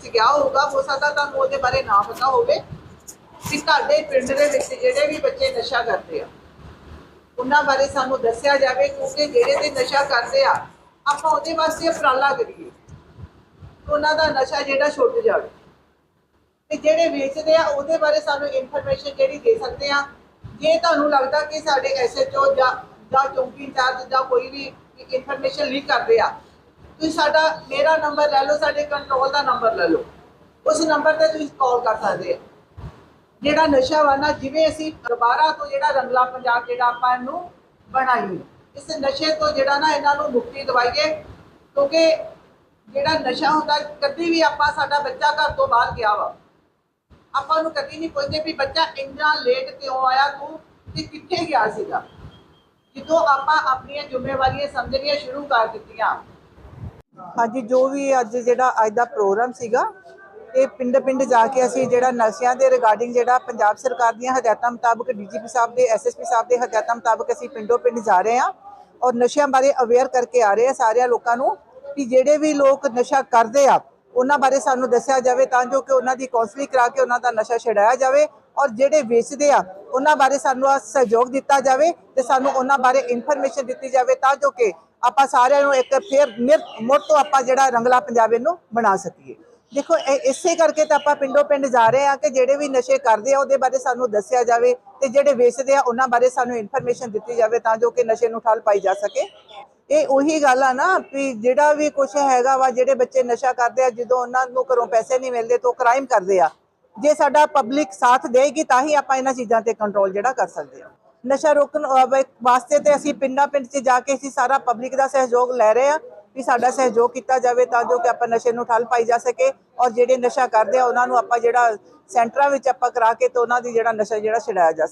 ਵਿੱਚ ਗਿਆ ਹੋਊਗਾ, ਹੋ ਸਕਦਾ ਤੁਹਾਨੂੰ ਉਹਦੇ ਬਾਰੇ ਨਾ ਪਤਾ ਹੋਵੇ ਕਿ ਤੁਹਾਡੇ ਪਿੰਡ ਦੇ ਵਿੱਚ ਜਿਹੜੇ ਵੀ ਬੱਚੇ ਨਸ਼ਾ ਕਰਦੇ ਆ, ਉਹਨਾਂ ਬਾਰੇ ਸਾਨੂੰ ਦੱਸਿਆ ਜਾਵੇ, ਕਿਉਂਕਿ ਜਿਹੜੇ ਤੇ ਨਸ਼ਾ ਕਰਦੇ ਆ, ਆਪਾਂ ਉਹਦੇ ਵਾਸਤੇ ਉਪਰਾਲਾ ਕਰੀਏ ਉਹਨਾਂ ਦਾ ਨਸ਼ਾ ਜਿਹੜਾ ਛੁੱਟ ਜਾਵੇ। ਤੇ ਜਿਹੜੇ ਵੇਚਦੇ ਆ, ਉਹਦੇ ਬਾਰੇ ਸਾਨੂੰ ਇਨਫੋਰਮੇਸ਼ਨ ਜਿਹੜੀ ਦੇ ਸਕਦੇ ਆ। ਜੇ ਤੁਹਾਨੂੰ ਲੱਗਦਾ ਕਿ ਸਾਡੇ ਐਸਐਚਓ ਜਾਂ ਜਾਂ ਚੌਂਕੀ ਇੰਚਾਰਜ ਜਾਂ ਕੋਈ ਵੀ ਇਨਫੋਰਮੇਸ਼ਨ ਲੀਕ ਕਰਦੇ ਆ ਤੁਸੀਂ ਸਾਡਾ, ਮੇਰਾ ਨੰਬਰ ਲੈ ਲਓ, ਸਾਡੇ ਕੰਟਰੋਲ ਦਾ ਨੰਬਰ ਲੈ ਲਓ। ਉਸ ਨੰਬਰ ਤੇ ਤੁਸੀਂ ਕਾਲ ਕਰ ਸਕਦੇ ਆ। ਜਿਹੜਾ ਨਸ਼ਾ ਵਾ ਨਾ, ਜਿਵੇਂ ਅਸੀਂ ਦੁਬਾਰਾ ਤੋਂ ਜਿਹੜਾ ਰੰਗਲਾ ਪੰਜਾਬ ਜਿਹੜਾ ਆਪਾਂ ਇਹਨੂੰ ਬਣਾਈਏ, ਇਸ ਨਸ਼ੇ ਤੋਂ ਜਿਹੜਾ ਨਾ ਇਹਨਾਂ ਨੂੰ ਮੁਕਤੀ ਦਿਵਾਈਏ, ਕਿਉਂਕਿ ਜਿਹੜਾ ਨਸ਼ਾ ਹੁੰਦਾ, ਕਦੀ ਵੀ ਆਪਾਂ ਸਾਡਾ ਬੱਚਾ ਘਰ ਤੋਂ ਬਾਹਰ ਗਿਆ ਵਾ, ਆਪਾਂ ਨੂੰ ਕਦੀ ਨਹੀਂ ਪੁੱਛਦੇ ਵੀ ਬੱਚਾ ਇੰਨਾ ਲੇਟ ਕਿਉਂ ਆਇਆ ਤੂੰ ਤੇ ਕਿੱਥੇ ਗਿਆ ਸੀਗਾ। ਜਦੋਂ ਆਪਾਂ ਆਪਣੀਆਂ ਜ਼ਿੰਮੇਵਾਰੀਆਂ ਸਮਝਣੀਆਂ ਸ਼ੁਰੂ ਕਰ ਦਿੱਤੀਆਂ ਹਾਂਜੀ, ਜੋ ਵੀ ਅੱਜ ਜਿਹੜਾ ਅੱਜ ਦਾ ਪ੍ਰੋਗਰਾਮ ਸੀਗਾ, ਇਹ ਪਿੰਡ ਪਿੰਡ ਜਾ ਕੇ ਅਸੀਂ ਜਿਹੜਾ ਨਸ਼ਿਆਂ ਦੇ ਰਿਗਾਰਡਿੰਗ ਜਿਹੜਾ ਪੰਜਾਬ ਸਰਕਾਰ ਦੀਆਂ ਹਦਾਇਤਾਂ ਮੁਤਾਬਕ ਡੀਜੀਪੀ ਸਾਹਿਬ ਦੇ ਐਸਐਸਪੀ ਸਾਹਿਬ ਦੇ ਹਦਾਇਤਾਂ ਮੁਤਾਬਕ ਅਸੀਂ ਪਿੰਡੋਂ ਪਿੰਡ ਜਾ ਰਹੇ ਹਾਂ ਔਰ ਨਸ਼ਿਆਂ ਬਾਰੇ ਅਵੇਅਰ ਕਰਕੇ ਆ ਰਹੇ ਹਾਂ ਸਾਰਿਆਂ ਲੋਕਾਂ ਨੂੰ ਕਿ ਜਿਹੜੇ ਵੀ ਲੋਕ ਨਸ਼ਾ ਕਰਦੇ ਆ, ਉਹਨਾਂ ਬਾਰੇ ਸਾਨੂੰ ਦੱਸਿਆ ਜਾਵੇ ਤਾਂ ਜੋ ਕਿ ਉਹਨਾਂ ਦੀ ਕਾਉਂਸਲਿੰਗ ਕਰਾ ਕੇ ਉਹਨਾਂ ਦਾ ਨਸ਼ਾ ਛਡਾਇਆ ਜਾਵੇ ਔਰ ਜਿਹੜੇ ਵੇਚਦੇ ਆ, ਉਹਨਾਂ ਬਾਰੇ ਸਾਨੂੰ ਸਹਿਯੋਗ ਦਿੱਤਾ ਜਾਵੇ ਤੇ ਸਾਨੂੰ ਉਹਨਾਂ ਬਾਰੇ ਇਨਫੋਰਮੇਸ਼ਨ ਦਿੱਤੀ ਜਾਵੇ ਤਾਂ ਜੋ ਕਿ ਆਪਾਂ ਸਾਰਿਆਂ ਨੂੰ ਇੱਕ ਫੇਰ ਮੁੜ ਤੋਂ ਆਪਾਂ ਜਿਹੜਾ ਰੰਗਲਾ ਪੰਜਾਬ ਇਹਨੂੰ ਬਣਾ ਸਕੀਏ। ਦੇਖੋ ਇਸੇ ਕਰਕੇ ਤਾਂ ਆਪਾਂ ਪਿੰਡੋਂ ਪਿੰਡ ਜਾ ਰਹੇ ਆ ਕਿ ਜਿਹੜੇ ਵੀ ਨਸ਼ੇ ਕਰਦੇ ਆ, ਉਹਦੇ ਬਾਰੇ ਸਾਨੂੰ ਦੱਸਿਆ ਜਾਵੇ ਤੇ ਜਿਹੜੇ ਵੇਚਦੇ ਆ, ਉਹਨਾਂ ਬਾਰੇ ਸਾਨੂੰ ਇਨਫੋਰਮੇਸ਼ਨ ਦਿੱਤੀ ਜਾਵੇ ਤਾਂ ਜੋ ਕਿ ਨਸ਼ੇ ਨੂੰ ਠੱਲ ਪਾਈ ਜਾ ਸਕੇ। ਇਹ ਉਹੀ ਗੱਲ ਆ ਨਾ ਵੀ ਜਿਹੜਾ ਵੀ ਕੁਝ ਹੈਗਾ ਵਾ, ਜਿਹੜੇ ਬੱਚੇ ਨਸ਼ਾ ਕਰਦੇ ਆ, ਜਦੋਂ ਉਹਨਾਂ ਨੂੰ ਘਰੋਂ ਪੈਸੇ ਨਹੀਂ ਮਿਲਦੇ ਤਾਂ ਕ੍ਰਾਈਮ ਕਰਦੇ ਆ। ਜੇ ਸਾਡਾ ਪਬਲਿਕ ਸਾਥ ਦੇਗੀ ਤਾਂ ਹੀ ਆਪਾਂ ਇਹਨਾਂ ਚੀਜ਼ਾਂ ਤੇ ਕੰਟਰੋਲ ਜਿਹੜਾ ਕਰ ਸਕਦੇ ਆ। ਨਸ਼ਾ ਰੋਕਣ ਵਾਸਤੇ ਤੇ ਅਸੀਂ ਪਿੰਡਾਂ ਪਿੰਡ 'ਚ ਜਾ ਕੇ ਅਸੀਂ ਸਾਰਾ ਪਬਲਿਕ ਦਾ ਸਹਿਯੋਗ ਲੈ ਰਹੇ ਆ ਵੀ ਸਾਡਾ ਸਹਿਯੋਗ ਕੀਤਾ ਜਾਵੇ ਤਾਂ ਜੋ ਕਿ ਆਪਾਂ ਨਸ਼ੇ ਨੂੰ ਠੱਲ ਪਾਈ ਜਾ ਸਕੇ ਔਰ ਜਿਹੜੇ ਨਸ਼ਾ ਕਰਦੇ ਆ, ਉਹਨਾਂ ਨੂੰ ਆਪਾਂ ਜਿਹੜਾ ਸੈਂਟਰਾਂ ਵਿੱਚ ਆਪਾਂ ਕਰਾ ਕੇ ਤੇ ਉਹਨਾਂ ਦੀ ਜਿਹੜਾ ਨਸ਼ਾ ਜਿਹੜਾ ਛਡਾਇਆ ਜਾ ਸਕੇ।